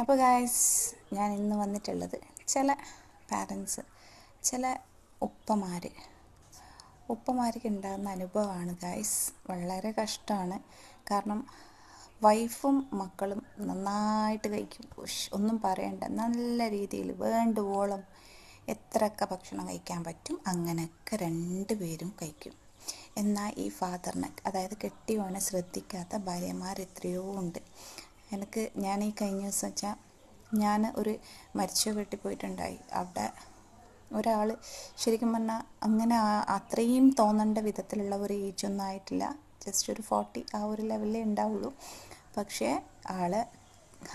അപ്പോൾ ഗായ്സ് ഞാൻ ഇന്ന് വന്നിട്ടുള്ളത് ചില പാരൻസ് ചില ഉപ്പമാർ ഉപ്പമാർക്ക് ഉണ്ടാകുന്ന അനുഭവമാണ് ഗായ്സ് വളരെ കഷ്ടമാണ്. കാരണം വൈഫും മക്കളും നന്നായിട്ട് കഴിക്കും. ഒന്നും പറയണ്ട. നല്ല രീതിയിൽ വേണ്ടുവോളം എത്രയൊക്കെ ഭക്ഷണം കഴിക്കാൻ പറ്റും അങ്ങനെയൊക്കെ രണ്ട് പേരും കഴിക്കും. എന്നാൽ ഈ ഫാദറിനെ അതായത് കെട്ടിയോനെ ശ്രദ്ധിക്കാത്ത ഭാര്യമാർ എത്രയോ ഉണ്ട്. എനിക്ക് ഞാൻ ഈ കഴിഞ്ഞ ദിവസം വെച്ചാൽ ഞാൻ ഒരു മരിച്ച വീട്ടിൽ പോയിട്ടുണ്ടായി. അവിടെ ഒരാൾ ശരിക്കും പറഞ്ഞാൽ അങ്ങനെ അത്രയും തോന്നേണ്ട വിധത്തിലുള്ള ഒരു ഏജൊന്നും ആയിട്ടില്ല. ജസ്റ്റ് ഒരു ഫോർട്ടി ആ ഒരു ലെവലിലേ ഉണ്ടാവുള്ളൂ. പക്ഷേ ആളെ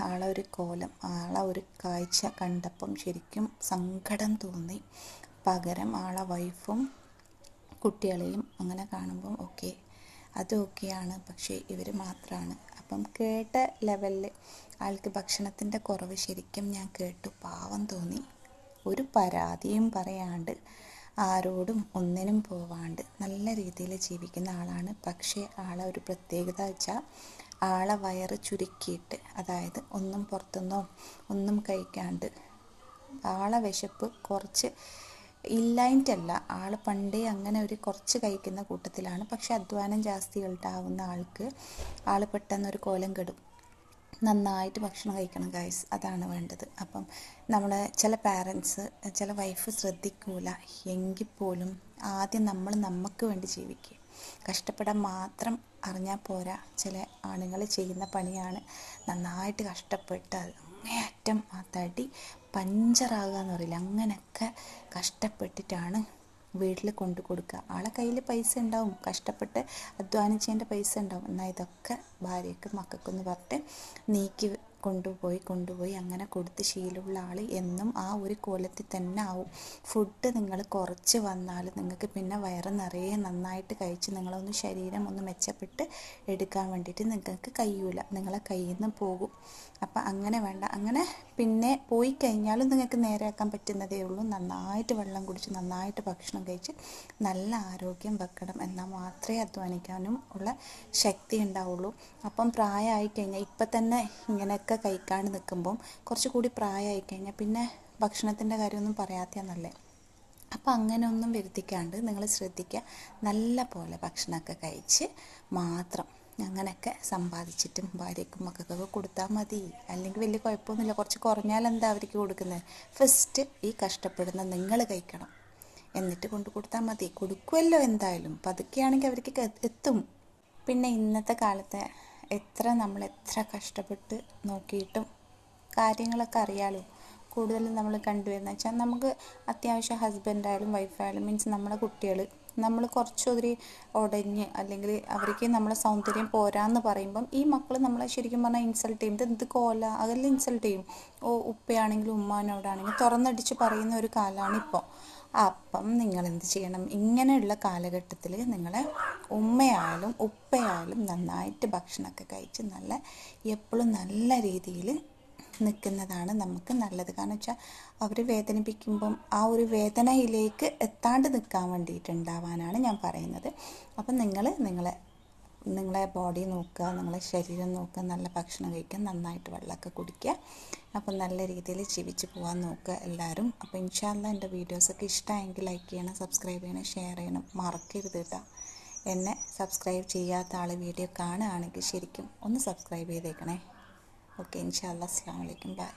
ആളെ ഒരു കോലം ആളെ ഒരു കാഴ്ച കണ്ടപ്പം ശരിക്കും സങ്കടം തോന്നി. പകരം ആളെ വൈഫും കുട്ടികളെയും അങ്ങനെ കാണുമ്പം ഓക്കെ അത് ഓക്കെയാണ് പക്ഷേ ഇവർ മാത്രമാണ് അപ്പം കേട്ട ലെവലിൽ ആൾക്ക് ഭക്ഷണത്തിന്റെ കുറവ് ശരിക്കും ഞാൻ കേട്ടു. പാവം തോന്നി. ഒരു പരാതിയും പറയാണ്ട് ആരോടും ഒന്നിനും പോവാണ്ട് നല്ല രീതിയിൽ ജീവിക്കുന്ന ആളാണ്. പക്ഷേ ആളെ ഒരു പ്രത്യേകത വെച്ചാൽ ആളെ വയറ് ചുരുക്കിയിട്ട് അതായത് ഒന്നും പുറത്തുനിന്നോ ഒന്നും കഴിക്കാണ്ട് ആളെ വിശപ്പ് കുറച്ച് ഇല്ലായിട്ടല്ല ആൾ പണ്ടേ അങ്ങനെ ഒരു കുറച്ച് കഴിക്കുന്ന കൂട്ടത്തിലാണ്. പക്ഷെ അധ്വാനം ജാസ്തി ഉണ്ടാവുന്ന ആൾക്ക് ആൾ പെട്ടെന്ന് ഒരു കോലം കെടും. നന്നായിട്ട് ഭക്ഷണം കഴിക്കണം ഗൈസ് അതാണ് വേണ്ടത്. അപ്പം നമ്മൾ ചില പാരൻസ് ചില വൈഫ് ശ്രദ്ധിക്കൂല. എങ്കിൽ പോലും ആദ്യം നമ്മൾ നമുക്ക് വേണ്ടി ജീവിക്കുക. കഷ്ടപ്പെടാൻ മാത്രം അറിഞ്ഞാൽ പോരാ. ചില ആണുങ്ങൾ ചെയ്യുന്ന പണിയാണ് നന്നായിട്ട് കഷ്ടപ്പെട്ട് അങ്ങേയറ്റം ആ തടി പഞ്ചറാകുക എന്ന് പറയില്ല അങ്ങനെയൊക്കെ കഷ്ടപ്പെട്ടിട്ടാണ് വീട്ടിൽ കൊണ്ടു കൊടുക്കുക. ആളെ കയ്യിൽ പൈസ ഉണ്ടാവും. കഷ്ടപ്പെട്ട് അധ്വാനിച്ചതിന്റെ പൈസ ഉണ്ടാവും. എന്നാൽ ഇതൊക്കെ ഭാര്യയ്ക്ക് മക്കൾക്കെന്ന് പറഞ്ഞിട്ട് നീക്കി കൊണ്ടുപോയി കൊണ്ടുപോയി അങ്ങനെ കൊടുത്ത് ശീലമുള്ള ആൾ എന്നും ആ ഒരു കോലത്തിൽ തന്നെ ആവും. ഫുഡ് നിങ്ങൾ കുറച്ച് വന്നാൽ നിങ്ങൾക്ക് പിന്നെ വയറ് നിറയെ നന്നായിട്ട് കഴിച്ച് നിങ്ങളൊന്ന് ശരീരം ഒന്ന് മെച്ചപ്പെട്ട് എടുക്കാൻ വേണ്ടിയിട്ട് നിങ്ങൾക്ക് കഴിയൂല. നിങ്ങളെ കയ്യിൽ നിന്ന് പോകും. അപ്പം അങ്ങനെ വേണ്ട. അങ്ങനെ പിന്നെ പോയി കഴിഞ്ഞാലും നിങ്ങൾക്ക് നേരെയാക്കാൻ പറ്റുന്നതേ ഉള്ളൂ. നന്നായിട്ട് വെള്ളം കുടിച്ച് നന്നായിട്ട് ഭക്ഷണം കഴിച്ച് നല്ല ആരോഗ്യം വെക്കണം എന്നാൽ മാത്രമേ അധ്വാനിക്കാനും ഉള്ള ശക്തി ഉണ്ടാവുള്ളൂ. അപ്പം പ്രായമായി കഴിഞ്ഞാൽ ഇപ്പം തന്നെ ഇങ്ങനെയൊക്കെ കഴിക്കാണ്ട് നിൽക്കുമ്പം കുറച്ചുകൂടി പ്രായമായി കഴിഞ്ഞാൽ പിന്നെ ഭക്ഷണത്തിന്റെ കാര്യമൊന്നും പറയാത്തന്നല്ലേ അപ്പോൾ അങ്ങനെ ഒന്നും വരുത്തിക്കാണ്ട് നിങ്ങൾ ശ്രദ്ധിക്കുക നല്ല പോലെ ഭക്ഷണമൊക്കെ കഴിച്ച് മാത്രം അങ്ങനെയൊക്കെ സമ്പാദിച്ചിട്ടും ഭാര്യയ്ക്കും മക്കൾക്കൊക്കെ കൊടുത്താൽ മതി. അല്ലെങ്കിൽ വലിയ കുഴപ്പമൊന്നുമില്ല. കുറച്ച് കുറഞ്ഞാൽ എന്താ അവർക്ക് കൊടുക്കുന്നത് ഫസ്റ്റ് ഈ കഷ്ടപ്പെടുന്ന നിങ്ങൾ കഴിക്കണം. എന്നിട്ട് കൊണ്ട് കൊടുത്താൽ മതി. കൊടുക്കുമല്ലോ എന്തായാലും. പതുക്കെയാണെങ്കിൽ അവർക്ക് എത്തും. പിന്നെ ഇന്നത്തെ കാലത്ത് എത്ര നമ്മൾ എത്ര കഷ്ടപ്പെട്ട് നോക്കിയിട്ടും കാര്യങ്ങളൊക്കെ അറിയാലോ. കൂടുതലും നമ്മൾ കണ്ടുവരുന്നത് വെച്ചാൽ നമുക്ക് അത്യാവശ്യം ഹസ്ബൻഡായാലും വൈഫായാലും മീൻസ് നമ്മുടെ കുട്ടികൾ നമ്മൾ കുറച്ചൊരു ഉടഞ്ഞ് അല്ലെങ്കിൽ അവർക്ക് നമ്മളെ സൗന്ദര്യം പോരാന്ന് പറയുമ്പം ഈ മക്കൾ നമ്മളെ ശരിക്കും പറഞ്ഞാൽ ഇൻസൾട്ട് ചെയ്യും. ഇത് എന്ത് കോല? അതെല്ലാം ഇൻസൾട്ട് ചെയ്യും. ഓ ഉപ്പയാണെങ്കിലും ഉമ്മാനോടാണെങ്കിലും തുറന്നടിച്ച് പറയുന്ന ഒരു കാലമാണ് ഇപ്പോൾ. അപ്പം നിങ്ങൾ എന്ത് ചെയ്യണം? ഇങ്ങനെയുള്ള കാലഘട്ടത്തിൽ നിങ്ങൾ ഉമ്മയായാലും ഉപ്പയായാലും നന്നായിട്ട് ഭക്ഷണമൊക്കെ കഴിച്ച് നല്ല എപ്പോഴും നല്ല രീതിയിൽ നിൽക്കുന്നതാണ് നമുക്ക് നല്ലത്. കാരണം വെച്ചാൽ അവർ വേദനിപ്പിക്കുമ്പം ആ ഒരു വേദനയിലേക്ക് എത്താണ്ട് നിൽക്കാൻ വേണ്ടിയിട്ടുണ്ടാവാനാണ് ഞാൻ പറയുന്നത്. അപ്പം നിങ്ങൾ നിങ്ങളെ നിങ്ങളെ ബോഡി നോക്കുക നിങ്ങളെ ശരീരം നോക്കുക നല്ല ഭക്ഷണം കഴിക്കുക നന്നായിട്ട് വെള്ളമൊക്കെ കുടിക്കുക. അപ്പം നല്ല രീതിയിൽ ജീവിച്ച് പോകാൻ നോക്കുക എല്ലാവരും. അപ്പോൾ ഇൻഷാല്ല എന്റെ വീഡിയോസൊക്കെ ഇഷ്ടമായെങ്കിൽ ലൈക്ക് ചെയ്യണം സബ്സ്ക്രൈബ് ചെയ്യണം ഷെയർ ചെയ്യണം. മറക്കരുത് കേട്ടോ. എന്നെ സബ്സ്ക്രൈബ് ചെയ്യാത്ത ആൾ വീഡിയോ കാണുകയാണെങ്കിൽ ശരിക്കും ഒന്ന് സബ്സ്ക്രൈബ് ചെയ്തേക്കണേ. ഓക്കെ ഇൻഷാല്ല അസ്സാം വലൈക്കും ബൈ